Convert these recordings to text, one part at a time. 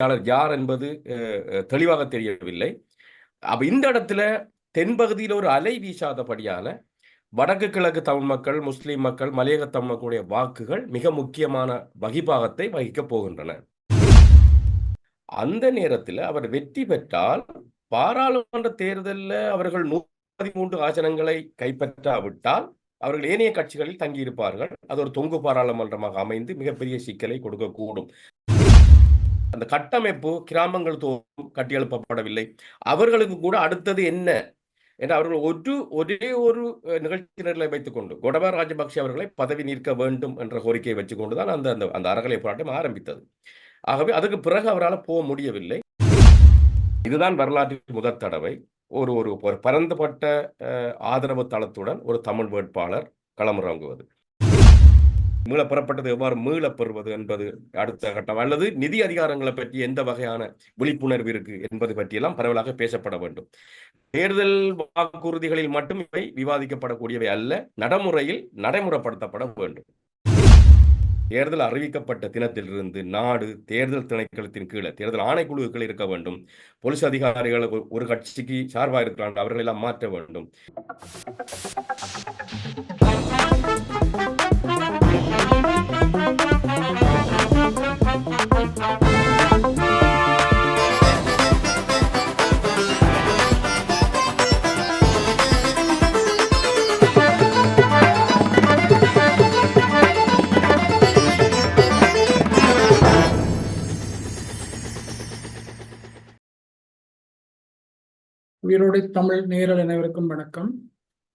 வெற்றியாளர் யார் என்பது தெளிவாக தெரியவில்லை. அப்ப இந்த இடத்துல தென்பகுதியில் ஒரு அலை வீசாதபடியால வடக்கு கிழக்கு தமிழ் மக்கள் முஸ்லிம் மக்கள் மலையக தமிழ் மக்களுடைய வாக்குகள் மிக முக்கியமான வகிபாகத்தை வகிக்கப் போகின்றன. அந்த நேரத்தில் அவர் வெற்றி பெற்றால் பாராளுமன்ற தேர்தலில் அவர்கள் நூற்றி பதிமூன்று ஆசனங்களை கைப்பற்றாவிட்டால் அவர்கள் ஏனைய கட்சிகளில் தங்கியிருப்பார்கள். அது ஒரு தொங்கு பாராளுமன்றமாக அமைந்து மிகப்பெரிய சிக்கலை கொடுக்கக்கூடும். அந்த கட்டமைப்பு கிராமங்கள் தோறும் கட்டியெழுப்பப்படவில்லை. அவர்களுக்கு கூட அடுத்தது என்ன? என்று அவர்கள் ஒரு ஒரே ஒரு நிகழ்ச்சி வைத்துக் கொண்டு கொடபா ராஜபக்ஷ அவர்களை பதவி நிற்க வேண்டும் என்ற கோரிக்கையை வச்சுக்கொண்டுதான் அந்த அந்த அந்த அறகலை போராட்டம் ஆரம்பித்தது. ஆகவே அதுக்கு பிறகு அவரால் போக முடியவில்லை. இதுதான் வரலாற்றில் முதற் தடவை. ஒரு ஒரு ஒரு பரந்துபட்ட ஆதரவு தளத்துடன் ஒரு தமிழ் வேட்பாளர் களமிறங்குவது. மீள பெறப்பட்டது எவ்வாறு மீள பெறுவது என்பது அடுத்த கட்டம். அல்லது நிதி அதிகாரங்களை பற்றி எந்த வகையான விழிப்புணர்வு இருக்கு என்பது பற்றியெல்லாம் பரவலாக பேசப்பட வேண்டும். தேர்தல் வாக்குறுதிகளில் மட்டும் இவை விவாதிக்கப்படக்கூடியவை அல்ல நடைமுறையில் நடைமுறைப்படுத்தப்பட வேண்டும். தேர்தல் அறிவிக்கப்பட்ட தினத்திலிருந்து நாடு தேர்தல் திணைக்களத்தின் கீழே தேர்தல் ஆணைக்குழுக்கள் இருக்க வேண்டும். போலீஸ் அதிகாரிகள் ஒரு கட்சிக்கு சார்பாக இருக்கிறார்கள் அவர்கள் எல்லாம் மாற்ற வேண்டும். உயிரோடு தமிழ் நேரல் அனைவருக்கும் வணக்கம்.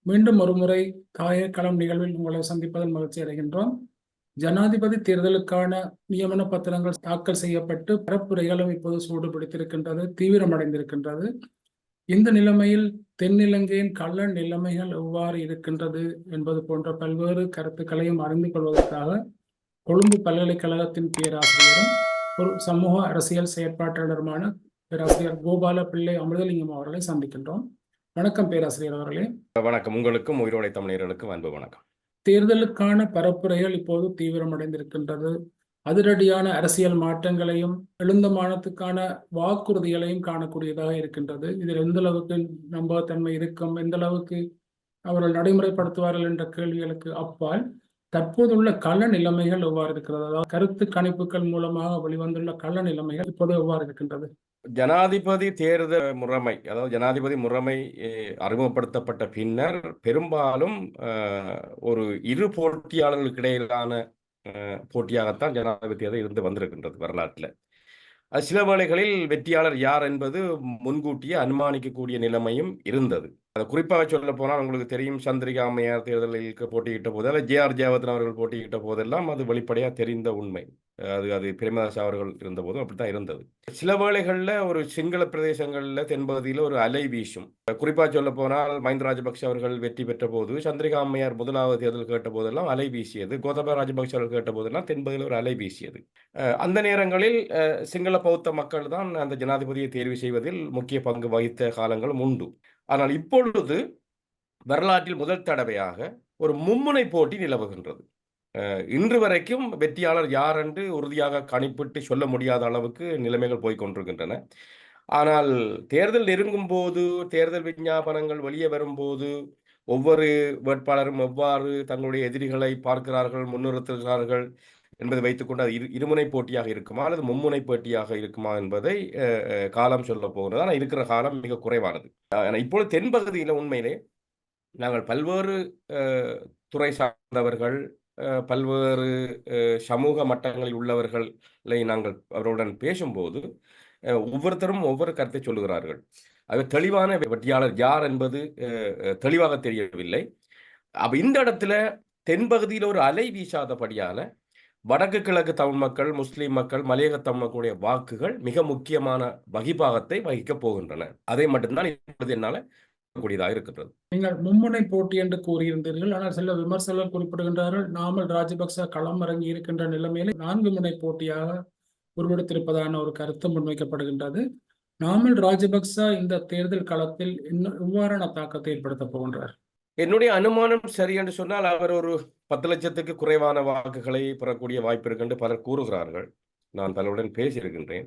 மீண்டும் ஒருமுறை தாய களம் நிகழ்வில் உங்களை சந்திப்பதில் மகிழ்ச்சி அடைகின்றோம். ஜனாதிபதி தேர்தலுக்கான நியமன பத்திரங்கள் தாக்கல் செய்யப்பட்டு பரப்புரைகளும் இப்போது சூடு பிடித்திருக்கின்றது தீவிரமடைந்திருக்கின்றது. இந்த நிலைமையில் தென்னிலங்கையின் கள்ள நிலைமைகள் எவ்வாறு இருக்கின்றது என்பது போன்ற பல்வேறு கருத்துக்களையும் அறிந்து கொள்வதற்காக கொழும்பு பல்கலைக்கழகத்தின் பேராசிரியரும் ஒரு சமூக அரசியல் செயற்பாட்டாளருமான பேராசிரியர் கோபால பிள்ளை அமிர்தலிங்கம் அவர்களை சந்திக்கின்றோம். வணக்கம் பேராசிரியர் அவர்களே. வணக்கம். உங்களுக்கும் உயிரோடை தமிழர்களுக்கும் அன்பு வணக்கம். தேர்தலுக்கான பரப்புரைகள் இப்போது தீவிரமடைந்திருக்கின்றது. அதிரடியான அரசியல் மாற்றங்களையும் எழுந்தமானத்துக்கான வாக்குறுதிகளையும் காணக்கூடியதாக இருக்கின்றது. இதில் எந்த அளவுக்கு நம்பகத்தன்மை இருக்கும் எந்த அளவுக்கு அவர்கள் நடைமுறைப்படுத்துவார்கள் என்ற கேள்விகளுக்கு அப்பால் தற்போதுள்ள கள நிலைமைகள் எவ்வாறு இருக்கிறது? அதாவது கருத்து கணிப்புகள் மூலமாக வெளிவந்துள்ள கள நிலைமைகள் இப்போது எவ்வாறு இருக்கின்றது? ஜனாதிபதி தேர்தல் முறைமை அதாவது ஜனாதிபதி முறைமை அறிமுகப்படுத்தப்பட்ட பின்னர் பெரும்பாலும் ஒரு இரு போட்டியாளர்களுக்கு இடையிலான போட்டியாகத்தான் ஜனாதிபதி தேர்தல் இருந்து வந்திருக்கின்றது வரலாற்றில். அது சில வேளைகளில் வெற்றியாளர் யார் என்பது முன்கூட்டியே அனுமானிக்கக்கூடிய நிலைமையும் இருந்தது. அதை குறிப்பாக சொல்ல போனால் உங்களுக்கு தெரியும் சந்திரிகா அம்மையார் தேர்தலில் போட்டியிட்ட போது அல்ல ஜே ஆர் ஜெயவர்தன் அவர்கள் போட்டியிட்ட போதெல்லாம் அது வெளிப்படையாக தெரிந்த உண்மை. அது அது பிரேமதாஸ் அவர்கள் இருந்தபோதும் அப்படித்தான் இருந்தது. சில வேளைகளில் ஒரு சிங்கள பிரதேசங்களில் தென்பகுதியில் ஒரு அலை வீசும். குறிப்பாக சொல்ல போனால் மஹிந்த ராஜபக்ஷ அவர்கள் வெற்றி பெற்ற போது சந்திரிகா அம்மையார் முதலாவது தேர்தல் கேட்ட போதெல்லாம் அலை வீசியது. கோதபா ராஜபக்ஷ அவர்கள் கேட்ட போதெல்லாம் தென்பகுதியில் ஒரு அலை வீசியது. அந்த நேரங்களில் சிங்கள பௌத்த மக்கள் தான் அந்த ஜனாதிபதியை தேர்வு செய்வதில் முக்கிய பங்கு வகித்த காலங்களும் உண்டு. ஆனால் இப்பொழுது வரலாற்றில் முதல் தடவையாக ஒரு மும்முனை போட்டி நிலவுகின்றது. இன்று வரைக்கும் வெற்றியாளர் யார் என்று உறுதியாக கணிப்பிட்டு சொல்ல முடியாத அளவுக்கு நிலைமைகள் போய்கொண்டிருக்கின்றன ஆனால் தேர்தல் நெருங்கும் போது தேர்தல் விஞ்ஞாபனங்கள் வெளியே வரும்போது ஒவ்வொரு வேட்பாளரும் எவ்வாறு தங்களுடைய எதிரிகளை பார்க்கிறார்கள் முன்னிறுத்துகிறார்கள் என்பதை வைத்துக்கொண்டு அது இரு இருமுனை போட்டியாக இருக்குமா அல்லது மும்முனை போட்டியாக இருக்குமா என்பதை காலம் சொல்ல போகிறது. ஆனால் இருக்கிற காலம் மிக குறைவானது. இப்பொழுது தென்பகுதியில் உண்மையிலே நாங்கள் பல்வேறு துறை சார்ந்தவர்கள் பல்வேறு சமூக மட்டங்களில் உள்ளவர்களை நாங்கள் அவருடன் பேசும்போது ஒவ்வொருத்தரும் ஒவ்வொரு கருத்தை சொல்லுகிறார்கள். அது தெளிவான வெற்றியாளர் யார் என்பது தெளிவாக தெரியவில்லை. அப்ப இந்த இடத்துல தென்பகுதியில் ஒரு அலை வீசாதபடியால வடக்கு கிழக்கு தமிழ் மக்கள் முஸ்லீம் மக்கள் மலையக தமிழ் மக்களுடைய வாக்குகள் மிக முக்கியமான வகிபாகத்தை வகிக்கப் போகின்றன. அதை மட்டும்தான் இப்பொழுது என்னால கூடியதாக இருக்கிறது. நீங்கள் மும்முனை போட்டி என்று கூறியிருந்தீர்கள். ஆனால் சில விமர்சகர்கள் குறிப்பிடுகின்றார்கள் நாமல் ராஜபக்ச களம் இறங்கி இருக்கின்ற நிலைமையில நான்கு முனை போட்டியாக உருவெடுத்திருப்பதான ஒரு கருத்து முன்வைக்கப்படுகின்றது. நாமல் ராஜபக்ச இந்த தேர்தல் களத்தில் இன்னும் எவ்வாறான தாக்கத்தை ஏற்படுத்த போகின்றார். என்னுடைய அனுமானம் சரி என்று சொன்னால் அவர் ஒரு பத்து லட்சத்துக்கு குறைவான வாக்குகளை பெறக்கூடிய வாய்ப்பு இருக்கு என்று பலர் கூறுகிறார்கள். நான் பலருடன் பேசியிருக்கின்றேன்.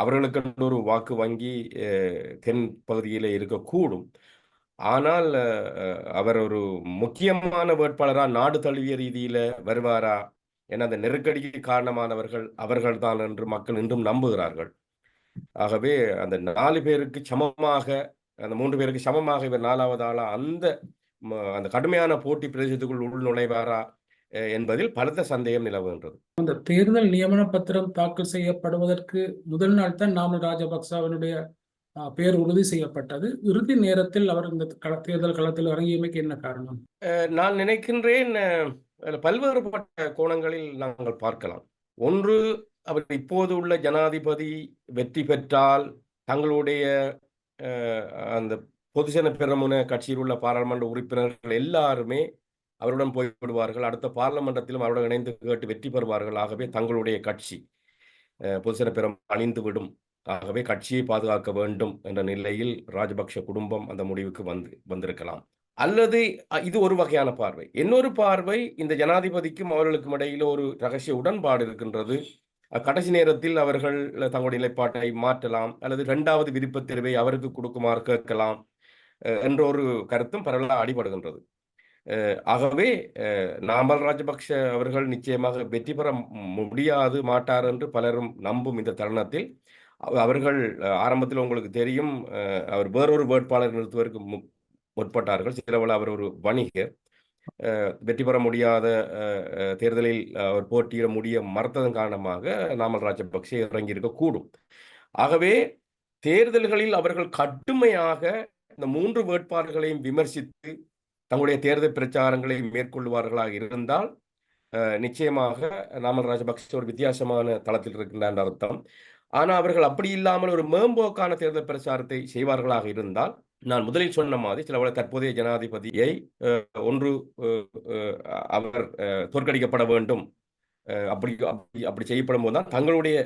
அவர்களுக்கு ஒரு வாக்கு வங்கி தென் பகுதியில் இருக்கக்கூடும். ஆனால் அவர் ஒரு முக்கியமான வேட்பாளராக நாடு தழுவிய ரீதியில் வருவாரா என அந்த நெருக்கடிக்கு காரணமானவர்கள் அவர்கள்தான் என்று மக்கள் இன்றும் நம்புகிறார்கள். ஆகவே அந்த நாலு பேருக்கு சமமாக அந்த மூன்று பேருக்கு சமமாக இவர் நாலாவது ஆளா அந்த ம, அந்த கடுமையான போட்டி பிரதேசத்துக்குள் உள் நுழைவாரா என்பதில் பலத்த சந்தேகம் நிலவுகின்றது. அந்த தேர்தல் நியமன பத்திரம் தாக்கல் செய்யப்படுவதற்கு முதல் நாள் தான் நாமல் ராஜபக்சவனுடைய பெயர் உறுதி செய்யப்பட்டது. இறுதி நேரத்தில் அவர் இந்த தேர்தல் களத்தில் இறங்கியமைக்கு என்ன காரணம்? நான் நினைக்கின்றேன் பல்வேறுபட்ட கோணங்களில் நாங்கள் பார்க்கலாம். ஒன்று அவர் இப்போது உள்ள ஜனாதிபதி வெற்றி பெற்றால் தங்களுடைய அஹ், அந்த பொதுஜன பெரமுன கட்சியில் உள்ள பாராளுமன்ற உறுப்பினர்கள் எல்லாருமே அவருடன் போய்விடுவார்கள். அடுத்த பார்லமெண்டத்திலும் அவருடன் இணைந்து கேட்டு வெற்றி பெறுவார்கள். ஆகவே தங்களுடைய கட்சி அஹ், பெரும் அழிந்துவிடும். ஆகவே கட்சியை பாதுகாக்க வேண்டும் என்ற நிலையில் ராஜபக்ஷ குடும்பம் அந்த முடிவுக்கு வந்து வந்திருக்கலாம். அல்லது இது ஒரு வகையான பார்வை. இன்னொரு பார்வை இந்த ஜனாதிபதிக்கும் அவர்களுக்கும் இடையில ஒரு ரகசிய உடன்பாடு இருக்கின்றது. கடைசி நேரத்தில் அவர்கள் தங்களுடைய நிலைப்பாட்டை மாற்றலாம். அல்லது இரண்டாவது விருப்பத் தெரிவை அவருக்கு கொடுக்குமாறு கேட்கலாம் என்ற ஒரு கருத்தும் பரவலாக அடிபடுகின்றது. ஆகவே நாமல் ராஜபக்ஷ அவர்கள் நிச்சயமாக வெற்றி பெற முடியாது மாட்டார் என்று பலரும் நம்பும் இந்த தருணத்தில். அவர்கள் ஆரம்பத்தில் உங்களுக்கு தெரியும் அவர் வேறொரு வேட்பாளர் நிறுத்துவதற்கு முற்பட்டார்கள். சிலவள அவர் ஒரு வணிகர். வெற்றி பெற முடியாத தேர்தலில் அவர் போட்டியிட முடிய மறுத்ததன் காரணமாக நாமல் ராஜபக்சே இறங்கியிருக்க கூடும். ஆகவே தேர்தல்களில் அவர்கள் கடுமையாக இந்த மூன்று வேட்பாளர்களையும் விமர்சித்து தங்களுடைய தேர்தல் பிரச்சாரங்களை மேற்கொள்வார்களாக இருந்தால் நிச்சயமாக நாமல் ராஜபக்சே ஒரு வித்தியாசமான தளத்தில் இருக்கின்றார் அர்த்தம். ஆனால் அவர்கள் அப்படி இல்லாமல் ஒரு மேம்போக்கான தேர்தல் பிரச்சாரத்தை செய்வார்களாக இருந்தால் நான் முதலில் சொன்ன மாதிரி சில தற்போதைய ஜனாதிபதியை ஒன்று அஹ், அவர் அஹ், தோற்கடிக்கப்பட வேண்டும். அப்படி அப்படி அப்படி செய்யப்படும் போது தான் தங்களுடைய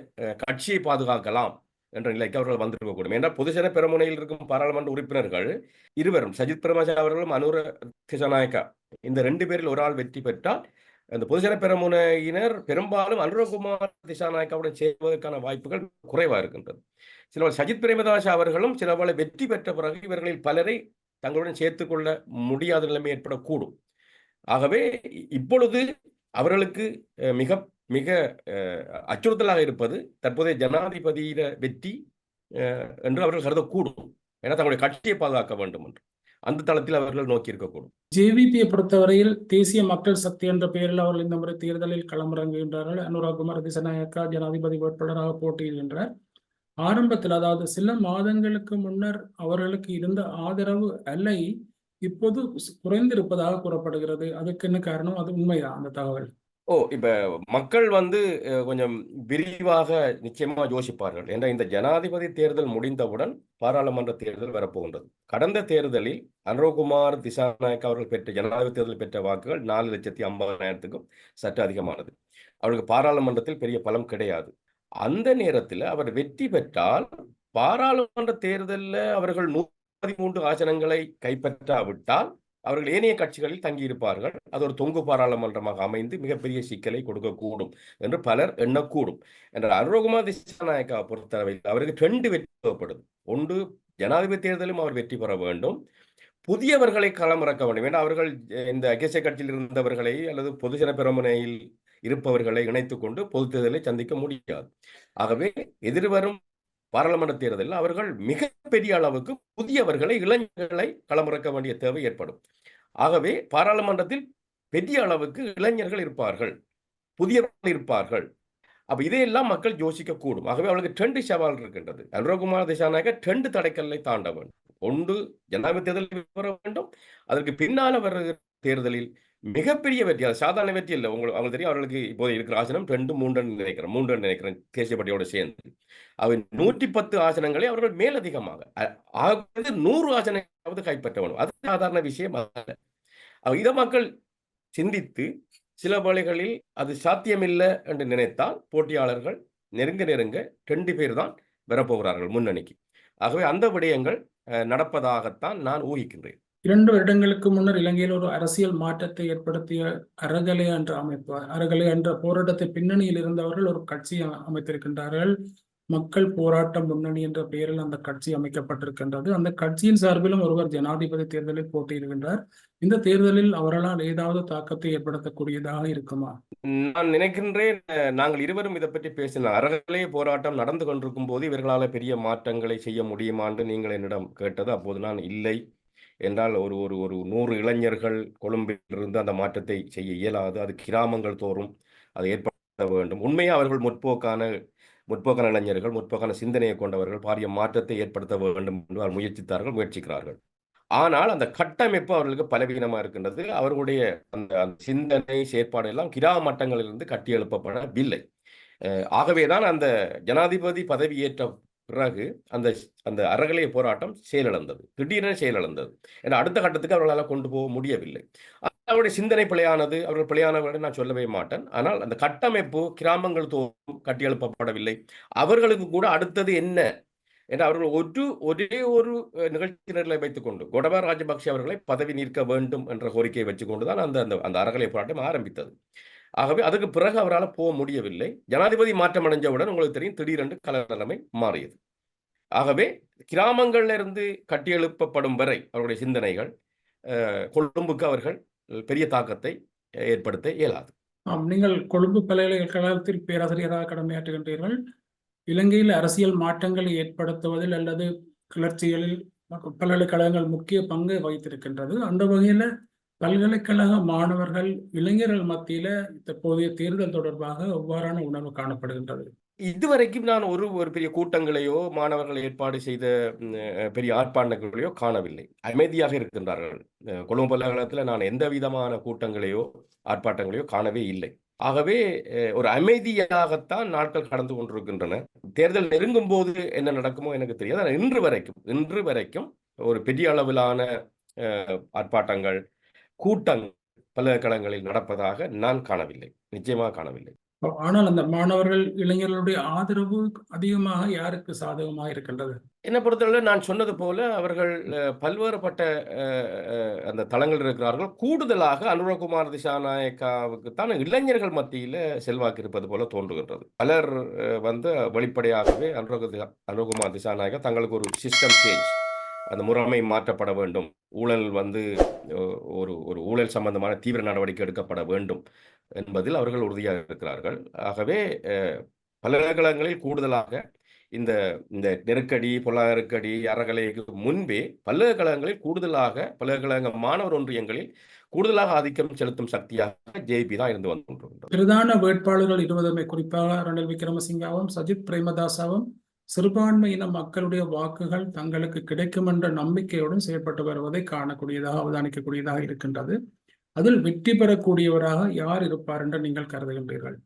கட்சியை பாதுகாக்கலாம். என்ற நிலைக்கு அவர்கள் வந்திருக்கக்கூடும் ஏன்னா பொதுஜன பெருமுனையில் இருக்கும் பாராளுமன்ற உறுப்பினர்கள் இருவரும் சஜித் பிரமாஜா அவர்களும் அனுர திசநாயக்கா இந்த ரெண்டு பேரில் ஒரு ஆள் வெற்றி பெற்றால் அந்த பொதுஜன பெருமுனையினர் பெரும்பாலும் அனுரகுமார் திசாநாயக்காவுடன் சேர்வதற்கான வாய்ப்புகள் குறைவா இருக்கின்றது. சில சஜித் பிரேமதாஸ் அவர்களும் சிலவளை வெற்றி பெற்ற பிறகு இவர்களில் பலரை தங்களுடன் சேர்த்து கொள்ள முடியாத நிலைமை ஏற்படக்கூடும். ஆகவே இப்பொழுது அவர்களுக்கு மிக மிக அஹ், அச்சுறுத்தலாக இருப்பது தற்போதைய ஜனாதிபதியிட வெற்றி அஹ், என்று அவர்கள் கருதக்கூடும். ஏன்னா தங்களுடைய கட்சியை பாதுகாக்க வேண்டும் என்று. அந்த தளத்தில் அவர்கள் நோக்கி இருக்கக்கூடும். ஜேவிபியை பொறுத்தவரையில் தேசிய மக்கள் சக்தி என்ற பெயரில் அவர்கள் இந்த முறை தேர்தலில் களமிறங்குகின்றார்கள். அனுராகுமார் திசநாயக்கா ஜனாதிபதி வேட்பாளராக போட்டியிடுகின்றார். ஆரம்பத்தில் அதாவது சில மாதங்களுக்கு முன்னர் அவர்களுக்கு இருந்த ஆதரவு அலை இப்போது குறைந்திருப்பதாக கூறப்படுகிறது. அதுக்கு என்ன காரணம்? அது உண்மைதான் அந்த தகவல். ஓ இப்ப மக்கள் வந்து கொஞ்சம் விரிவாக நிச்சயமா யோசிப்பார்கள். என்ற இந்த ஜனாதிபதி தேர்தல் முடிந்தவுடன் பாராளுமன்ற தேர்தல் வரப்போகின்றது. கடந்த தேர்தலில் அனுரகுமார் திசாநாயக் அவர்கள் பெற்ற ஜனாதிபதி தேர்தல் பெற்ற வாக்குகள் நாலு லட்சத்தி ஐம்பதாயிரத்துக்கும் சற்று அதிகமானது. அவருக்கு பாராளுமன்றத்தில் பெரிய பலம் கிடையாது. அந்த நேரத்தில் அவர் வெற்றி பெற்றால் பாராளுமன்ற தேர்தலில் அவர்கள் நூற்றி பதிமூன்று ஆசனங்களை கைப்பற்றாவிட்டால் அவர்கள் ஏனைய கட்சிகளில் தங்கியிருப்பார்கள். அது ஒரு தொங்கு பாராளுமன்றமாக அமைந்து மிகப்பெரிய சிக்கலை கொடுக்கக்கூடும் என்று பலர் எண்ணக்கூடும். என்ற அருகுமார் திசாநாயக்கா பொறுத்தளவில் அவருக்கு ரெண்டு வெற்றி தேவைப்படுது ஒன்று ஜனாதிபதி தேர்தலும் அவர் வெற்றி பெற வேண்டும். புதியவர்களை களமிறக்க வேண்டும். ஏன்னா அவர்கள் இந்த அகேச கட்சியில் இருந்தவர்களை அல்லது பொதுஜன பெருமனையில் இருப்பவர்களை இணைத்துக்கொண்டு பொது தேர்தலை சந்திக்க முடியாது. ஆகவே எதிர்வரும் பாராளுமன்ற தேர்தலில் அவர்கள் மிகப்பெரிய அளவுக்கு புதியவர்களை இளைஞர்களை களமிறக்க வேண்டிய தேவை ஏற்படும். ஆகவே பாராளுமன்றத்தில் பெரிய அளவுக்கு இளைஞர்கள் இருப்பார்கள் புதியவர்கள் இருப்பார்கள். அப்போ இதையெல்லாம் மக்கள் யோசிக்க கூடும் ஆகவே அவளுக்கு ட்ரெண்டு சவால் இருக்கின்றது. அனுரகுமார் திசாநாயக ட்ரெண்டு தடைக்கல்லை தாண்ட வேண்டும். ஒன்று ஜனாதிபதி தேர்தலில் வர வேண்டும். அதற்கு பின்னால் வருகிற தேர்தலில் மிகப்பெரிய வெற்றி அது சாதாரண வெற்றி இல்லை. உங்களுக்கு அவங்களுக்கு தெரியும் அவர்களுக்கு இப்போது இருக்கிற ஆசனம் ரெண்டு மூன்று நினைக்கிறேன். மூன்று நினைக்கிறேன் தேசிய பட்டியோட சேர்ந்து. அவை நூற்றி பத்து ஆசனங்களை அவர்கள் மேலதிகமாக நூறு ஆசனங்களாவது கைப்பற்ற அது சாதாரண விஷயம் அல்ல. இதை மக்கள் சிந்தித்து சில வேளைகளில் அது சாத்தியமில்லை என்று நினைத்தால் போட்டியாளர்கள் நெருங்க நெருங்க ரெண்டு பேர் தான் வரப்போகிறார்கள் முன்னணிக்கு. ஆகவே அந்த விடயங்கள் அஹ், நடப்பதாகத்தான் நான் ஊகிக்கின்றேன். இரண்டு வருடங்களுக்கு முன்னர் இலங்கையில் ஒரு அரசியல் மாற்றத்தை ஏற்படுத்திய அறகலை என்ற அமைப்பு அறகலை என்ற போராட்டத்தை பின்னணியில் இருந்தவர்கள் ஒரு கட்சி அமைத்திருக்கின்றார்கள். மக்கள் போராட்ட முன்னணி என்ற பெயரில் அந்த கட்சி அமைக்கப்பட்டிருக்கின்றது. அந்த கட்சியின் சார்பிலும் ஒருவர் ஜனாதிபதி தேர்தலில் போட்டியிடுகின்றார். இந்த தேர்தலில் அவர்களால் ஏதாவது தாக்கத்தை ஏற்படுத்தக்கூடியதாக இருக்குமா? நான் நினைக்கின்றேன் நாங்கள் இருவரும் இதை பற்றி பேசினோம் அறகலே போராட்டம் நடந்து கொண்டிருக்கும் போது இவர்களால் பெரிய மாற்றங்களை செய்ய முடியுமா என்று நீங்கள் என்னிடம் கேட்டது அப்போது நான் இல்லை. என்றால் ஒரு ஒரு ஒரு நூறு இளைஞர்கள் கொழும்பிலிருந்து அந்த மாற்றத்தை செய்ய இயலாது. அது கிராமங்கள் தோறும் அதை ஏற்படுத்த வேண்டும். உண்மையாக அவர்கள் முற்போக்கான முற்போக்கான இளைஞர்கள் முற்போக்கான சிந்தனையை கொண்டவர்கள் பாரிய மாற்றத்தை ஏற்படுத்த வேண்டும் என்று அவர் முயற்சித்தார்கள் முயற்சிக்கிறார்கள். ஆனால் அந்த கட்டமைப்பு அவர்களுக்கு பலவீனமாக இருக்கின்றது. அவர்களுடைய அந்த சிந்தனை செயற்பாடு எல்லாம் கிரா மட்டங்களிலிருந்து கட்டியெழுப்பப்படவில்லை. ஆகவே ஆகவேதான் அந்த ஜனாதிபதி பதவி ஏற்ற பிறகு அந்த அந்த அறகலைய போராட்டம் செயலிழந்தது. திடீரென செயலிழந்தது. ஏன்னா அடுத்த கட்டத்துக்கு அவர்களால் கொண்டு போக முடியவில்லை. அவருடைய சிந்தனை பிழையானது. அவர்கள் பிழையானவர்களை நான் சொல்லவே மாட்டேன். ஆனால் அந்த கட்டமைப்பு கிராமங்கள் தோறும் கட்டியெழுப்பப்படவில்லை அவர்களுக்கு கூட அடுத்தது என்ன? என்று அவர்கள் ஒரு ஒரே ஒரு நிகழ்ச்சி நிரலை வைத்துக்கொண்டு கொடபா ராஜபக்சே அவர்களை பதவி நீக்க வேண்டும் என்ற கோரிக்கையை வச்சுக்கொண்டு தான் அந்த அந்த அந்த அறகலை போராட்டம் ஆரம்பித்தது. ஆகவே அதுக்கு பிறகு அவரால் போக முடியவில்லை. ஜனாதிபதி மாற்றம் அடைஞ்சவுடன் உங்களுக்கு தெரியும் திடீரென்று கல நிலைமை மாறியது. ஆகவே கிராமங்கள்ல இருந்து கட்டியெழுப்பப்படும் வரை அவருடைய சிந்தனைகள் கொழும்புக்கு அவர்கள் பெரிய தாக்கத்தை ஏற்படுத்த இயலாது. ஆம், நீங்கள் கொழும்பு பல்கலைக்கழகத்தில் பேராசிரியராக கடமையாற்றுகின்றீர்கள். இலங்கையில் அரசியல் மாற்றங்களை ஏற்படுத்துவதில் அல்லது கிளர்ச்சிகளில் பல்கலைக்கழகங்கள் முக்கிய பங்கு வகித்திருக்கின்றது. அந்த வகையில் பல்கலைக்கழக மாணவர்கள் இளைஞர்கள் மத்தியில தற்போதைய தேர்தல் தொடர்பாக எவ்வாறான உணர்வு காணப்படுகின்றது? இதுவரைக்கும் நான் ஒரு ஒரு பெரிய கூட்டங்களையோ மாணவர்கள் ஏற்பாடு செய்த பெரிய ஆர்ப்பாட்டங்களையோ காணவில்லை. அமைதியாக இருக்கின்றார்கள். கொழும்பு பல்கலைக்கழகத்தில் நான் எந்த விதமான கூட்டங்களையோ ஆர்ப்பாட்டங்களையோ காணவே இல்லை. ஆகவே ஒரு அமைதியாகத்தான் நாட்கள் கடந்து கொண்டிருக்கின்றன. தேர்தல் நெருங்கும் போது என்ன நடக்குமோ எனக்கு தெரியாது. ஆனால் இன்று வரைக்கும் இன்று வரைக்கும் ஒரு பெரிய அளவிலான ஆர்ப்பாட்டங்கள் கூட்டங்கள் பல்கலைக்கழகங்களில் நடப்பதாக நான் காணவில்லை. நிச்சயமாக காணவில்லை. ஆனால் அந்த மாணவர்கள் இளைஞர்களுடைய ஆதரவு அதிகமாக யாருக்கு சாதகமாக இருக்கின்றது? என்னை பொறுத்தவரை நான் சொன்னது போல அவர்கள் பல்வேறுபட்ட அந்த தளங்கள் இருக்கிறார்கள். கூடுதலாக அனுரகுமார் திசாநாயக்காவுக்கு தான் இளைஞர்கள் மத்தியில் செல்வாக்கு இருப்பது போல தோன்றுகின்றது. பலர் வந்து வெளிப்படையாகவே அனுரகு அனுரகுமார் திசாநாயக்கா தங்களுக்கு ஒரு சிஸ்டம் சேஞ்ச் அந்த முறைமை மாற்றப்பட வேண்டும். ஊழல் வந்து ஒரு ஒரு ஊழல் சம்பந்தமான தீவிர நடவடிக்கை எடுக்கப்பட வேண்டும் என்பதில் அவர்கள் உறுதியாக இருக்கிறார்கள். ஆகவே பல்கலைக்கழகங்களில் கூடுதலாக இந்த இந்த நெருக்கடி பொருளாதார நெருக்கடி அறகலைக்கு முன்பே பல்கலைக்கழகங்களில் கூடுதலாக பல்கலைக்கழக மாணவர் ஒன்றியங்களில் கூடுதலாக ஆதிக்கம் செலுத்தும் சக்தியாக ஜேபி தான் இருந்து வந்து பிரதான வேட்பாளர்கள் இருவதுமே குறிப்பாக ரணில் விக்ரமசிங்காவும் சஜித் பிரேமதாசாவும் சிறுபான்மையின மக்களுடைய வாக்குகள் தங்களுக்கு கிடைக்கும் என்ற நம்பிக்கையுடன் செயல்பட்டு வருவதை காணக்கூடியதாக அவதானிக்கக்கூடியதாக இருக்கின்றது. அதில் வெற்றி பெறக்கூடியவராக யார் இருப்பார் என்று நீங்கள் கருதுகின்றீர்கள்?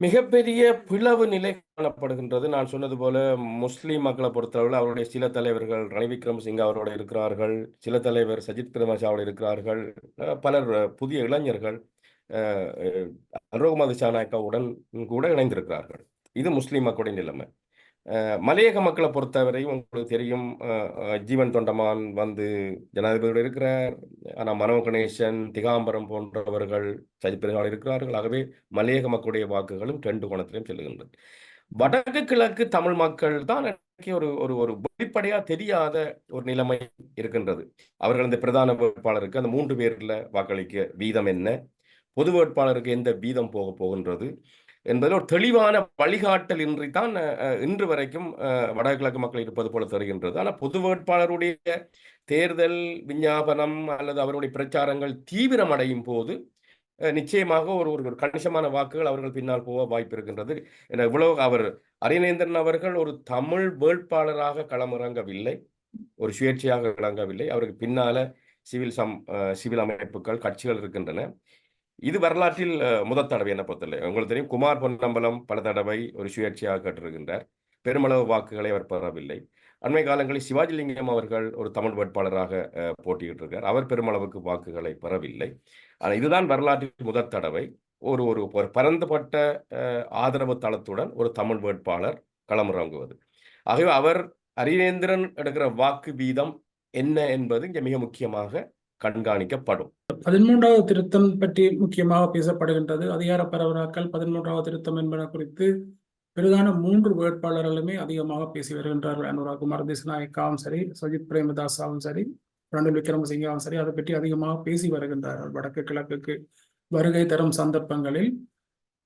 மிகப்பெரிய பிளவு நிலை காணப்படுகின்றது. நான் சொன்னது போல முஸ்லீம் மக்களை பொறுத்தளவில் அவருடைய சில தலைவர்கள் ரணில் விக்ரமசிங்க அவரோட இருக்கிறார்கள் சில தலைவர் சஜித் பிரேமதாசாவோடு இருக்கிறார்கள் பலர் புதிய இளைஞர்கள் அஹ், அஹ், கூட இணைந்திருக்கிறார்கள். இது முஸ்லீம் மக்களுடைய நிலைமை. மலையக மக்களை பொறுத்தவரை உங்களுக்கு தெரியும் ஜீவன் தொண்டமான் வந்து ஜனாதிபதியோடு இருக்கிறார். ஆனால் மனோ கணேசன் திகாம்பரம் போன்றவர்கள் சஜித் இருக்கிறார்கள். ஆகவே மலையக மக்களுடைய வாக்குகளும் ரெண்டு கோணத்திலையும் செல்லுகின்றது. வடக்கு கிழக்கு தமிழ் மக்கள் தான் எனக்கு ஒரு ஒரு ஒரு வெளிப்படையா தெரியாத ஒரு நிலைமை இருக்கின்றது. அவர்கள் அந்த பிரதான வேட்பாளருக்கு அந்த மூன்று பேர்ல வாக்களிக்க வீதம் என்ன? பொது வேட்பாளருக்கு எந்த வீதம் போக போகின்றது? என்பதில் ஒரு தெளிவான வழிகாட்டல் இன்றி தான் இன்று வரைக்கும் வடகிழக்கு மக்கள் இருப்பது போல தெரிகின்றது. ஆனால் பொது வேட்பாளருடைய தேர்தல் விஞ்ஞாபனம் அல்லது அவருடைய பிரச்சாரங்கள் தீவிரமடையும் போது நிச்சயமாக ஒரு ஒரு கணிசமான வாக்குகள் அவர்கள் பின்னால் போக வாய்ப்பு இருக்கின்றது என இவ்வளவு அவர் அரிநேந்திரன் அவர்கள் ஒரு தமிழ் வேட்பாளராக களமிறங்கவில்லை. ஒரு சுயேட்சையாக இறங்கவில்லை அவருக்கு பின்னால சிவில் சம் சிவில் அமைப்புகள் கட்சிகள் இருக்கின்றன. இது வரலாற்றில் முதல் தடவை என்ன பொறுத்தலை உங்களுக்கு தெரியும் குமார் பொன்னம்பலம் பல தடவை ஒரு சுயேட்சையாக கேட்டிருக்கின்றார். பெருமளவு வாக்குகளை அவர் பெறவில்லை. அண்மை காலங்களில் சிவாஜிலிங்கம் அவர்கள் ஒரு தமிழ் வேட்பாளராக போட்டியிட்டு இருக்கார் அவர் பெருமளவுக்கு வாக்குகளை பெறவில்லை. ஆனால் இதுதான் வரலாற்றில் முதல் தடவை. ஒரு ஒரு ஒரு பரந்துபட்ட ஆதரவு தளத்துடன் ஒரு தமிழ் வேட்பாளர் களமிறங்குவது. ஆகவே அவர் அரிவேந்திரன் எடுக்கிற வாக்கு வீதம் என்ன என்பது இங்கே மிக முக்கியமாக கண்காணிக்கப்படும். பதிமூன்றாவது திருத்தம் பற்றி முக்கியமாக பேசப்படுகின்றது. அதிகார பரவலாக்கல் பதிமூன்றாவது திருத்தம் என்பன குறித்து பிரதான மூன்று வேட்பாளர்களுமே அதிகமாக பேசி வருகின்றார்கள். அனுராகுமார் திசுநாயக்காவும் சரி சஜித் பிரேமதாசாவும் சரி ரணில் விக்ரமசிங்காவும் சரி அதை பற்றி அதிகமாக பேசி வருகின்றார்கள். வடக்கு கிழக்குக்கு வருகை தரும் சந்தர்ப்பங்களில்.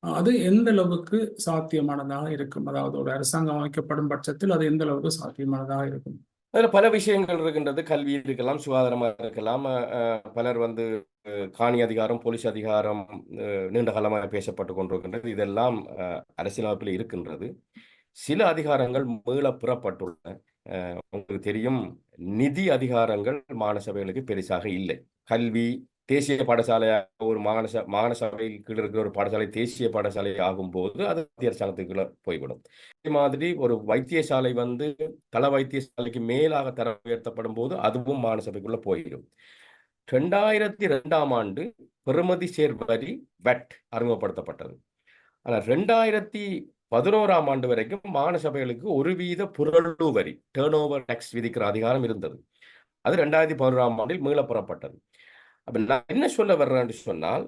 அது எந்த அளவுக்கு சாத்தியமானதாக இருக்கும்? அதாவது ஒரு அரசாங்கம் அமைக்கப்படும் பட்சத்தில் அது எந்த அளவுக்கு சாத்தியமானதாக இருக்கும்? அதில் பல விஷயங்கள் இருக்கின்றது. கல்வி இருக்கலாம் சுகாதாரமாக இருக்கலாம். பலர் வந்து காணி அதிகாரம் போலீஸ் அதிகாரம் நீண்ட காலமாக பேசப்பட்டு கொண்டிருக்கின்றது. இதெல்லாம் அரசியலமைப்பில் இருக்கின்றது. சில அதிகாரங்கள் மீள புறப்பட்டுள்ளன. உங்களுக்கு தெரியும் நிதி அதிகாரங்கள் மாகாண சபைகளுக்கு பெரிசாக இல்லை. கல்வி தேசிய பாடசாலையாக ஒரு மாகாண ச மாகாண சபையில் கீழே இருக்கிற ஒரு பாடசாலை தேசிய பாடசாலை ஆகும்போது அது மத்திய அரசாங்கத்துக்குள்ள போய்விடும். அதே மாதிரி ஒரு வைத்தியசாலை வந்து தள வைத்தியசாலைக்கு மேலாக தர உயர்த்தப்படும் போது அதுவும் மாகாண சபைக்குள்ள போயிடும் ரெண்டாயிரத்தி ரெண்டாம் ஆண்டு பெறுமதி சேர் வரி வெட் அறிமுகப்படுத்தப்பட்டது. ஆனால் ரெண்டாயிரத்தி பதினோராம் ஆண்டு வரைக்கும் மாகாண சபைகளுக்கு ஒரு வீத புரளு வரி டேர்ன் ஓவர் டேக்ஸ் விதிக்கிற அதிகாரம் இருந்தது. அது ரெண்டாயிரத்தி பதினோராம் ஆண்டில் மீளப்புறப்பட்டது அப்ப நான் என்ன சொல்ல வர்றேன்னு சொன்னால்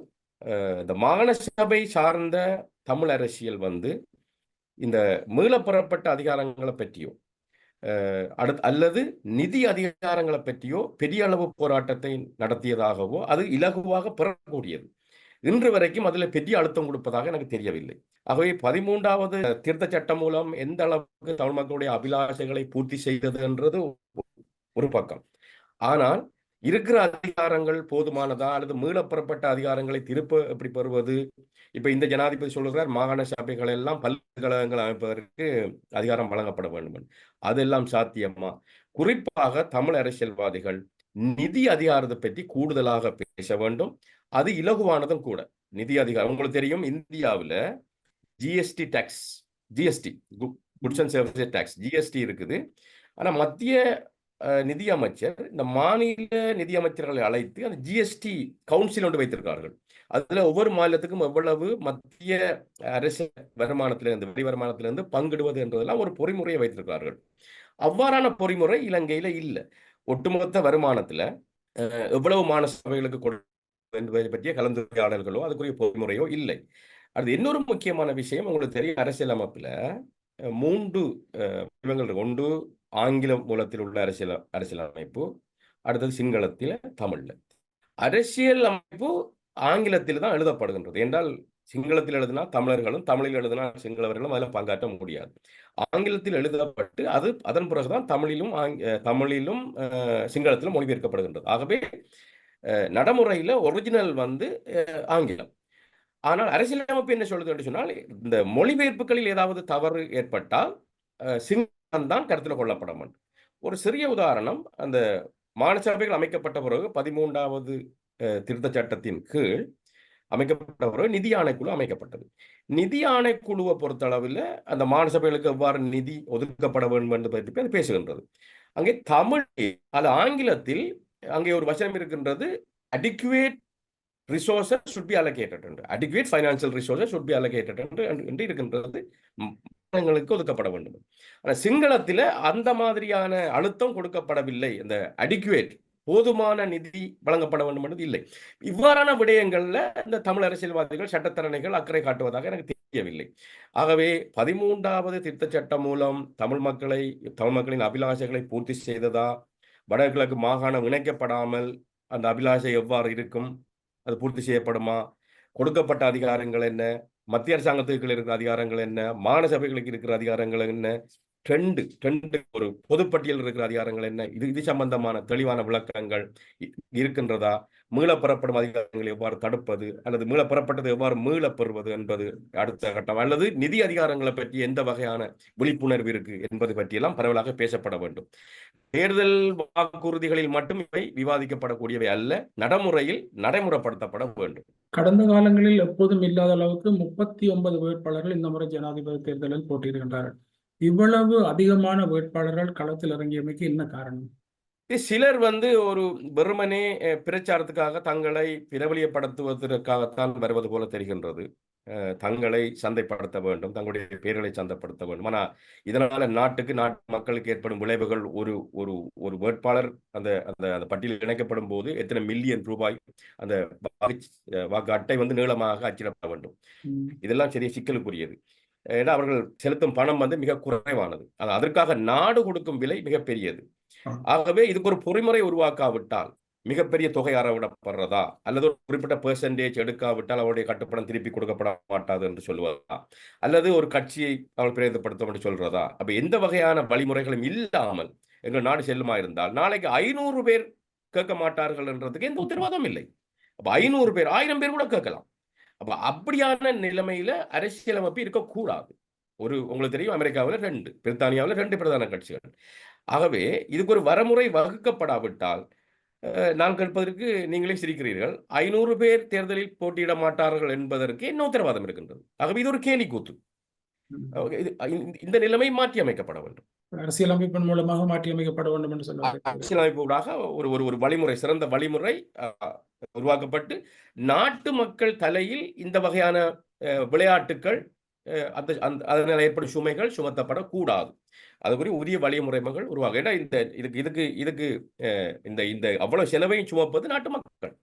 இந்த மாகாண சபை சார்ந்த தமிழ் அரசியல் வந்து இந்த மீளப்பெறப்பட்ட அதிகாரங்களை பற்றியோ அஹ், அடுத் அல்லது நிதி அதிகாரங்களை பற்றியோ பெரிய அளவு போராட்டத்தை நடத்தியதாகவோ அது இலகுவாக பெறக்கூடியது. இன்று வரைக்கும் அதில் பெரிய அழுத்தம் கொடுப்பதாக எனக்கு தெரியவில்லை. ஆகவே பதிமூன்றாவது திருத்த சட்டம் மூலம் எந்த அளவுக்கு தமிழ் மக்களுடைய அபிலாஷைகளை பூர்த்தி செய்தது என்றது ஒரு பக்கம். ஆனால் இருக்கிற அதிகாரங்கள் போதுமானதா? அல்லது மீளப்பெறப்பட்ட அதிகாரங்களை திருப்ப எப்படி பெறுவது? இப்ப இந்த ஜனாதிபதி சொல்லுகிறார் மாகாண சபைகள் எல்லாம் பல்கலைக்கழகங்கள் அமைப்பதற்கு அதிகாரம் வழங்கப்பட வேண்டும் அதெல்லாம் சாத்தியமா? குறிப்பாக தமிழ் அரசியல்வாதிகள் நிதி அதிகாரத்தை பற்றி கூடுதலாக பேச வேண்டும். அது இலகுவானதும் கூட. நிதி அதிகாரம் உங்களுக்கு தெரியும் இந்தியாவில் GST tax GST goods and services tax GST இருக்குது. ஆனா மத்திய நிதியமைச்சர் நிதி அமைச்சர் இந்த மாநில நிதி அமைச்சர்களை அழைத்து அந்த ஜிஎஸ்டி கவுன்சில் ஒன்று வைத்திருக்கார்கள் அதுல ஒவ்வொரு மாநிலத்துக்கும் எவ்வளவு மத்திய அரசு வருமானத்திலிருந்து வரி வருமானத்திலிருந்து பங்கிடுவது என்றதெல்லாம் ஒரு பொறிமுறையை வைத்திருக்கிறார்கள். அவ்வாறான பொறிமுறை இலங்கையில இல்லை. ஒட்டுமொத்த வருமானத்துல அஹ், எவ்வளவு மாநில சபைகளுக்கு கொடு என்பதை பற்றிய கலந்துரையாடல்களோ அதுக்குரிய பொறிமுறையோ இல்லை. அது இன்னொரு முக்கியமான விஷயம் உங்களுக்கு தெரியும் அரசியலமைப்புல அஹ், மூன்று வடிவங்கள் ஒன்று ஆங்கில மூலத்தில் உள்ள அரசியல் அரசியல் அமைப்பு அடுத்தது சிங்களத்தில் தமிழ்ல அரசியல் அமைப்பு ஆங்கிலத்தில் தான் எழுதப்படுகின்றது. என்றால் சிங்களத்தில் எழுதினா தமிழர்களும் தமிழில் எழுதினா சிங்களவர்களும் அதில் பங்காற்ற முடியாது. ஆங்கிலத்தில் எழுதப்பட்டு அது அதன் பிறகுதான் தமிழிலும் தமிழிலும் அஹ், சிங்களத்திலும் மொழிபெயர்க்கப்படுகின்றது. ஆகவே அஹ், நடைமுறையில ஒரிஜினல் வந்து ஆங்கிலம். ஆனால் அரசியலமைப்பு என்ன சொல்லுது என்று சொன்னால் இந்த மொழிபெயர்ப்புகளில் ஏதாவது தவறு ஏற்பட்டால் அஹ், தான் கருத்தில் கொள்ளப்பட வேண்டும். ஒரு சிறிய உதாரணம் அந்த மாநிலசபைகள் அமைக்கப்பட்ட பிறகு பதிமூன்றாவது திருத்த திருத்தச் சட்டத்தின் கீழ் அமைக்கப்பட்ட பிறகு நிதி ஆணைக்குழு அமைக்கப்பட்டது. நிதி ஆணைக்குழுவை பொறுத்தளவில் அந்த மாநிலசபைகளுக்கு எவ்வாறு நிதி ஒதுக்கப்பட வேண்டும் என்று பற்றி அது பேசுகின்றது. அங்கே தமிழ் அது ஆங்கிலத்தில் அங்கே ஒரு வசனம் இருக்கின்றது adequate resources should be allocated என்று adequate financial resources should be allocated என்று இருக்கின்றது. மாநிலங்களுக்கு ஒதுக்கப்பட வேண்டும். ஆனால் சிங்களத்தில் அந்த மாதிரியான அழுத்தம் கொடுக்கப்படவில்லை. இந்த அடிக்குவேட் போதுமான நிதி வழங்கப்பட வேண்டும் என்பது இல்லை. இவ்வாறான விடயங்கள்ல இந்த தமிழ் அரசியல்வாதிகள் சட்டத்தரணிகள் அக்கறை காட்டுவதாக எனக்கு தெரியவில்லை. ஆகவே பதிமூன்றாவது திருத்த சட்டம் மூலம் தமிழ் மக்களை தமிழ் மக்களின் அபிலாஷைகளை பூர்த்தி செய்ததா? வடகிழக்கு மாகாணம் இணைக்கப்படாமல் அந்த அபிலாஷை எவ்வாறு இருக்கும்? அது பூர்த்தி செய்யப்படுமா? கொடுக்கப்பட்ட அதிகாரங்கள் என்ன? மத்திய அரசாங்கத்துக்கு இருக்கிற அதிகாரங்கள் என்ன? மாநில சபைகளுக்கு இருக்கிற அதிகாரங்கள் என்ன? ட்ரெண்டு ட்ரெண்டு ஒரு பொதுப்பட்டியல் இருக்கிற அதிகாரங்கள் என்ன? இது இது சம்பந்தமான தெளிவான விளக்கங்கள் இருக்கின்றதா இருக்கின்றதா? மீளப்பெறப்படும் அதிகாரங்களை எவ்வாறு தடுப்பது? அல்லது மீளப்பெறப்பட்டது எவ்வாறு மீளப் பெறுவது என்பது அடுத்த கட்டம். அல்லது நிதி அதிகாரங்களை பற்றி எந்த வகையான விழிப்புணர்வு இருக்கு என்பது பற்றியெல்லாம் பரவலாக பேசப்பட வேண்டும். தேர்தல் வாக்குறுதிகளில் மட்டும் இவை விவாதிக்கப்படக்கூடியவை அல்ல நடைமுறையில் நடைமுறைப்படுத்தப்பட வேண்டும். கடந்த காலங்களில் எப்போதும் இல்லாத அளவுக்கு முப்பத்தி ஒன்பது வேட்பாளர்கள் இந்த முறை ஜனாதிபதி தேர்தலில் போட்டியிடுகின்றார்கள். இவ்வளவு அதிகமான வேட்பாளர்கள் களத்தில் இறங்கியமைக்கு என்ன காரணம்? சிலர் வந்து ஒரு வெறுமனே பிரச்சாரத்துக்காக தங்களை பிரபலியப்படுத்துவதற்காகத்தான் வருவது போல தெரிகின்றது. தங்களை சந்தைப்படுத்த வேண்டும் தங்களுடைய பேர்களை சந்தைப்படுத்த வேண்டும். ஆனால் இதனால நாட்டுக்கு நாட்டு மக்களுக்கு ஏற்படும் விளைவுகள் ஒரு ஒரு ஒரு வேட்பாளர் அந்த அந்த அந்த பட்டியலில் இணைக்கப்படும் போது எத்தனை மில்லியன் ரூபாய் அந்த வாக்கு வாக்கு அட்டை வந்து நீளமாக அச்சிடப்பட வேண்டும். இதெல்லாம் சரிய சிக்கலுக்குரியது. ஏன்னா அவர்கள் செலுத்தும் பணம் வந்து மிக குறைவானது. அது அதற்காக நாடு கொடுக்கும் விலை மிகப்பெரியது. ஆகவே இதுக்கு ஒரு பொறிமுறை உருவாக்காவிட்டால் மிகப்பெரிய தொகை அறவிடப்படுறதா? அல்லது ஒரு குறிப்பிட்ட பெர்சன்டேஜ் எடுக்காவிட்டால் அவருடைய கட்டுப்பணம் திருப்பி கொடுக்கப்பட மாட்டாது என்று சொல்லுவதா? அல்லது ஒரு கட்சியை அவள் பிரேதப்படுத்தும் என்று சொல்றதா? அப்ப எந்த வகையான வழிமுறைகளும் இல்லாமல் எங்கள் நாடு செல்லுமா இருந்தால் நாளைக்கு ஐநூறு பேர் கேட்க மாட்டார்கள் என்றதுக்கு எந்த உத்தரவாதம் இல்லை. அப்ப ஐநூறு பேர் ஆயிரம் பேர் கூட கேட்கலாம். அப்ப அப்படியான நிலைமையில அரசியலமைப்பு இருக்கக்கூடாது. ஒரு உங்களுக்கு தெரியும் அமெரிக்காவில் ரெண்டு பிரித்தானியாவில் ரெண்டு பிரதான கட்சிகள். ஆகவே இதுக்கு ஒரு வரமுறை வகுக்கப்படாவிட்டால் நான் கேட்பதற்கு நீங்களே சிரிக்கிறீர்கள் ஐநூறு பேர் தேர்தலில் போட்டியிட மாட்டார்கள் என்பதற்கு என்ன உத்தரவாதம் இருக்கின்றது? ஆகவே இது ஒரு கேலி கூத்து இந்த- நிலைமை மாற்றி அமைக்கப்பட வேண்டும். அரசியலமைப்பின் மூலமாக மாற்றியமைக்கப்பட வேண்டும் என்று சொல்லுவது அரசியலமைப்பூடாக ஒரு ஒரு ஒரு வழிமுறை சிறந்த வழிமுறை உருவாக்கப்பட்டு நாட்டு மக்கள் தலையில் இந்த வகையான விளையாட்டுக்கள் அஹ், அந்த அந்த அதனால் ஏற்படும் சுமைகள் சுமத்தப்படக்கூடாது. அதுக்குரிய உரிய வழிமுறைகள் உருவாகும் ஏன்னா இந்த இதுக்கு இதுக்கு இதுக்கு இந்த இந்த அவ்வளவு செலவையும் சுமப்பது நாட்டு மக்கள்.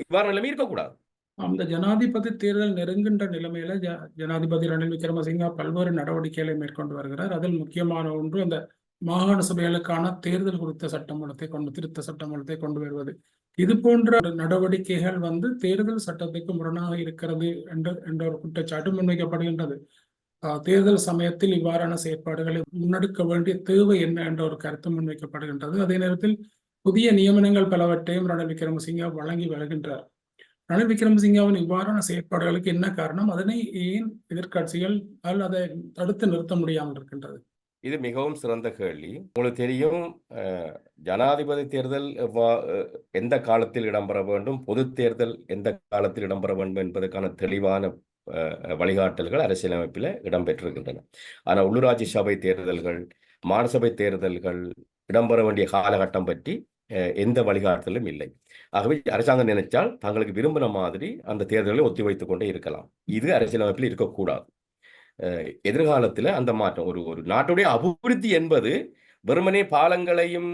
இவ்வாறு நிலைமை இருக்கக்கூடாது. அந்த ஜனாதிபதி தேர்தல் நெருங்குகின்ற நிலைமையில ஜ- ஜனாதிபதி ரணில் விக்ரமசிங்கா பல்வேறு நடவடிக்கைகளை மேற்கொண்டு வருகிறார். அதில் முக்கியமான ஒன்று அந்த மாகாண சபைகளுக்கான தேர்தல் குறித்த சட்டமூலத்தை கொண்டு திருத்த சட்டமூலத்தை கொண்டு வருவது. இது போன்ற நடவடிக்கைகள் வந்து தேர்தல் சட்டத்துக்கு முரணாக இருக்கிறது என்ற என்ற ஒரு குற்றச்சாட்டு முன்வைக்கப்படுகின்றது. ஆஹ் தேர்தல் சமயத்தில் இவ்வாறான செயற்பாடுகளை முன்னெடுக்க வேண்டிய தேவை என்ன என்ற ஒரு கருத்து முன்வைக்கப்படுகின்றது. அதே நேரத்தில் புதிய நியமனங்கள் பலவற்றையும் ரணில் விக்ரமசிங்க வழங்கி வருகின்றார். ரணில் விக்ரமசிங்காவின் இவ்வாறான செயற்பாடுகளுக்கு என்ன காரணம்? அதனை ஏன் எதிர்கட்சிகள் அதை தடுத்து நிறுத்த முடியாமல் இருக்கின்றது? இது மிகவும் சிறந்த கேள்வி. உங்களுக்கு தெரியும் அஹ், ஜனாதிபதி தேர்தல் எந்த காலத்தில் இடம்பெற வேண்டும்? பொது தேர்தல் எந்த காலத்தில் இடம்பெற வேண்டும் என்பதற்கான தெளிவான அஹ், வழிகாட்டல்கள் அரசியலமைப்பில் இடம்பெற்றிருக்கின்றன. ஆனால் உள்ளூராட்சி சபை தேர்தல்கள் மாநசபை தேர்தல்கள் இடம்பெற வேண்டிய காலகட்டம் பற்றி அஹ், எந்த வழிகாட்டலும் இல்லை. ஆகவே அரசாங்கம் நினைச்சால் தங்களுக்கு விரும்பின மாதிரி அந்த தேர்தலை ஒத்திவைத்துக் கொண்டே இருக்கலாம். இது அரசியலமைப்பில் இருக்கக்கூடாது. எதிர்காலத்தில் அந்த மாற்றம் ஒரு ஒரு நாட்டுடைய அபிவிருத்தி என்பது வெறுமனே பாலங்களையும்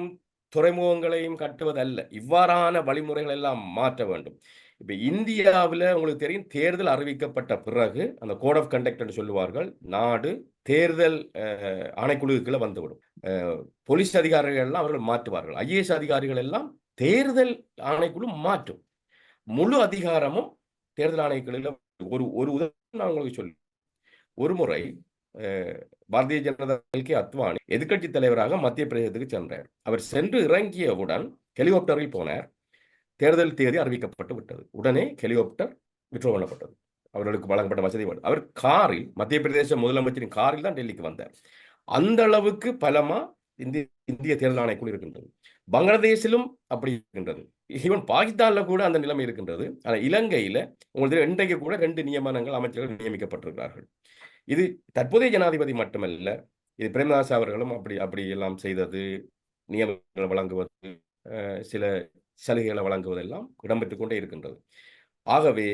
துறைமுகங்களையும் கட்டுவதல்ல. இவ்வாறான வழிமுறைகள் எல்லாம் மாற்ற வேண்டும். இப்ப இந்தியாவில் உங்களுக்கு தெரியும் தேர்தல் அறிவிக்கப்பட்ட பிறகு அந்த கோட் ஆஃப் கண்டக்ட் சொல்லுவார்கள் நாடு தேர்தல் ஆணைக்குழுவுக்குள்ள வந்துவிடும். போலீஸ் அதிகாரிகள் எல்லாம் அவர்கள் மாற்றுவார்கள். ஐஏஎஸ் அதிகாரிகள் எல்லாம் தேர்தல் ஆணைக்குழு மாற்றும். முழு அதிகாரமும் தேர்தல் ஆணைக்குழுல ஒரு ஒரு உதாரணம் நான் உங்களுக்கு சொல்லி ஒரு முறை பாரதிய ஜனதா கே அத்வானி எதிர்க்கட்சி தலைவராக மத்திய பிரதேசத்துக்கு சென்றார். அவர் சென்று இறங்கியவுடன் ஹெலிகாப்டரில் போனார். தேர்தல் தேதி அறிவிக்கப்பட்டு விட்டது. உடனே ஹெலிகாப்டர் விட்ரோ பண்ணப்பட்டது. அவர்களுக்கு வழங்கப்பட்ட வசதி அவர் காரில் மத்திய பிரதேச முதலமைச்சரின் காரில் தான் டெல்லிக்கு வந்தார். அந்த அளவுக்கு பலமா இந்திய இந்திய தேர்தல் ஆணைக்குழு இருக்கின்றது. பங்களாதேஷிலும் அப்படி இருக்கின்றது. ஈவன் பாகிஸ்தான்ல கூட அந்த நிலைமை இருக்கின்றது. ஆனால் இலங்கையில உங்களுக்கு இன்றைக்கு கூட ரெண்டு நியமனங்கள் அமைச்சர்கள் நியமிக்கப்பட்டிருக்கிறார்கள். இது தற்போதைய ஜனாதிபதி மட்டுமல்ல இது பிரேமதாஸ் அவர்களும் அப்படி அப்படி எல்லாம் செய்தது நியமனங்களை வழங்குவது சில சலுகைகளை வழங்குவதெல்லாம் இடம்பெற்றுக் கொண்டே இருக்கின்றது. ஆகவே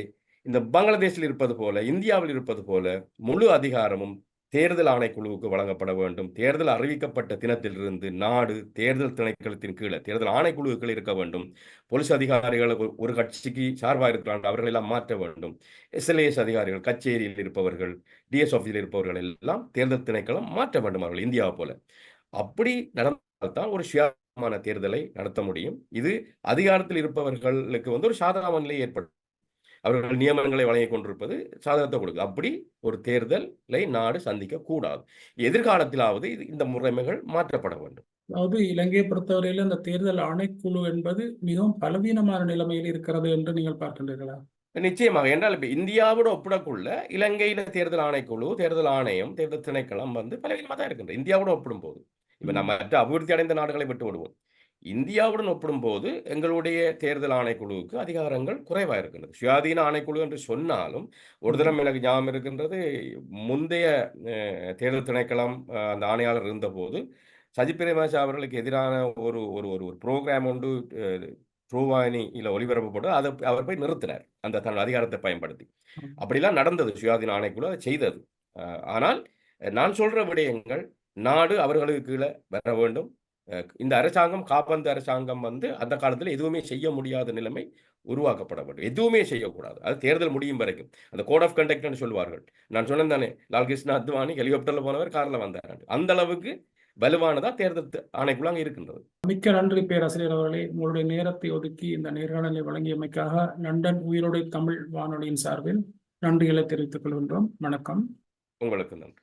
இந்த பங்களாதேஷில் இருப்பது போல இந்தியாவில் இருப்பது போல முழு அதிகாரமும் தேர்தல் ஆணைக்குழுவுக்கு வழங்கப்பட வேண்டும். தேர்தல் அறிவிக்கப்பட்ட தினத்திலிருந்து நாடு தேர்தல் திணைக்களத்தின் கீழே தேர்தல் ஆணைக்குழுவுக்குள் இருக்க வேண்டும். போலீஸ் அதிகாரிகள் ஒரு- கட்சிக்கு சார்பாக இருக்கிறாங்க அவர்கள் எல்லாம் மாற்ற வேண்டும். எஸ்எல்ஏஎஸ் அதிகாரிகள் கச்சேரியில் இருப்பவர்கள் டிஎஸ் ஆஃபீஸில் இருப்பவர்கள் எல்லாம் தேர்தல் திணைக்களம் மாற்ற வேண்டும் அவர்கள் இந்தியாவை போல. அப்படி நடந்தால்தான் ஒரு சுயமான தேர்தலை நடத்த முடியும். இது அதிகாரத்தில் இருப்பவர்களுக்கு வந்து ஒரு சாதாரண நிலை ஏற்படும் அவர்கள் நியமனங்களை வழங்கிக் கொண்டிருப்பது சாதகத்தை கொடுக்குது. அப்படி ஒரு தேர்தலை நாடு சந்திக்க கூடாது. எதிர்காலத்திலாவது இது இந்த முறைமைகள் மாற்றப்பட வேண்டும். அதாவது இலங்கையை பொறுத்தவரையில் இந்த தேர்தல் ஆணைக்குழு என்பது மிகவும் பலவீனமான நிலைமையில் இருக்கிறது என்று நீங்கள் பார்க்கின்றீர்களா? நிச்சயமாக. என்றால் இப்ப இந்தியாவோட ஒப்பிடக்குள்ள இலங்கையில தேர்தல் ஆணைக்குழு தேர்தல் ஆணையம் தேர்தல் திணைக்களம் வந்து பலவீனமாக தான் இருக்கின்றது. இந்தியாவோட ஒப்பிடும்போது. இப்ப நம்ம மற்ற அபிவிருத்தி அடைந்த நாடுகளை விட்டு விடுவோம் இந்தியாவுடன் ஒப்பிடும்போது எங்களுடைய தேர்தல் ஆணைக்குழுவுக்கு அதிகாரங்கள் குறைவாக இருக்கின்றது. சுயாதீன ஆணைக்குழு என்று சொன்னாலும் ஒரு தினம் எனக்கு ஞாபகம் இருக்கின்றது. முந்தைய தேர்தல் திணைக்களம் அந்த ஆணையாளர் இருந்தபோது சஜித் பிரேமதாஸ் அவர்களுக்கு எதிரான ஒரு ஒரு ஒரு ஒரு ப்ரோக்ராம் ஒன்று ட்ரூவாணியில் ஒளிபரப்பப்பட்டு அதை அவர் போய் நிறுத்தினார். அந்த தன் அதிகாரத்தை பயன்படுத்தி. அப்படிலாம் நடந்தது சுயாதீன ஆணைக்குழு அதை செய்தது. ஆனால் நான் சொல்ற விடயங்கள் நாடு அவர்களுக்கு கீழே வர வேண்டும். இந்த அரசாங்கம் காபந்து அரசாங்கம் வந்து அந்த காலத்தில் எதுவுமே செய்ய முடியாத நிலைமை உருவாக்கப்பட வேண்டும். எதுவுமே செய்யக்கூடாது. அது தேர்தல் முடியும் வரைக்கும். அந்த கோட் ஆஃப் கண்டக்ட்னு சொல்வார்கள் நான் சொன்னேன் தானே லால்கிருஷ்ண அத்வானி ஹெலிகாப்டர்ல போனவர் கார்ல வந்தார் அந்த அளவுக்கு வலுவானதா தேர்தல் ஆணைக்குள்ள அங்க இருக்கின்றது. மிக்க நன்றி பேராசிரியர் அவர்களே. உங்களுடைய நேரத்தை ஒதுக்கி இந்த நேர்காணலை வழங்கியமைக்காக லண்டன் உயிரோடை தமிழ் வானொலியின் சார்பில் நன்றிகளை தெரிவித்துக் கொள்கின்றோம். வணக்கம். உங்களுக்கு நன்றி.